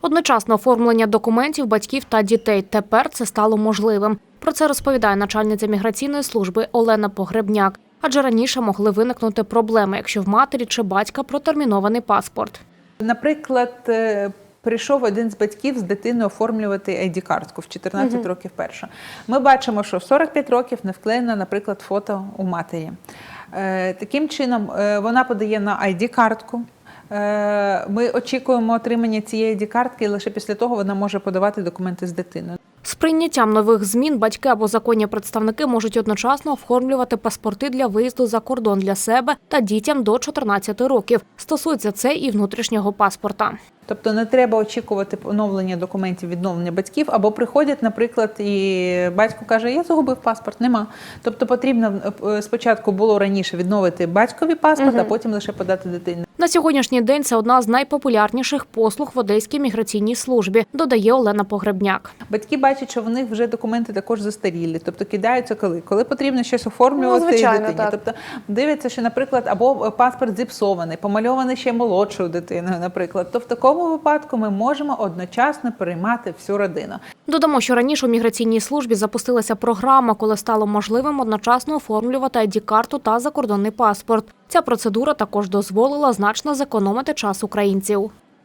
Одночасне оформлення документів батьків та дітей. Тепер це стало можливим. Про це розповідає начальниця міграційної служби Олена Погребняк. Адже раніше могли виникнути проблеми, якщо в матері чи батька протермінований паспорт. Наприклад, е, прийшов один з батьків з дитиною оформлювати ID-картку в 14 років перша. Ми бачимо, що в 45 років не вклеєно, наприклад, фото у матері. Е, Таким чином, е, вона подає на ID-картку. Е, Ми очікуємо отримання цієї ID-картки, і лише після того вона може подавати документи з дитиною. З прийняттям нових змін батьки або законні представники можуть одночасно оформлювати паспорти для виїзду за кордон для себе та дітям до 14 років. Стосується це і внутрішнього паспорта. Тобто не треба очікувати поновлення документів відновлення батьків, або приходять, наприклад, і батько каже: Я загубив паспорт, нема. Тобто потрібно е, спочатку було раніше відновити батькові паспорт, а потім лише подати дитині. На сьогоднішній день це одна з найпопулярніших послуг в Одеській міграційній службі, додає Олена Погребняк. Батьки бачать, що в них вже документи також застарілі, тобто кидаються коли, коли потрібно щось оформлювати Ну, звичайно, дитині. так. Тобто дивляться, що, наприклад, або паспорт зіпсований, помальований ще молодшою дитиною, наприклад. То в такому випадку ми можемо одночасно приймати всю родину. Додамо, що раніше у міграційній службі запустилася програма, коли стало можливим одночасно оформлювати ID-карту та закордонний паспорт. Ця процедура також дозволила значно зекономити час українців.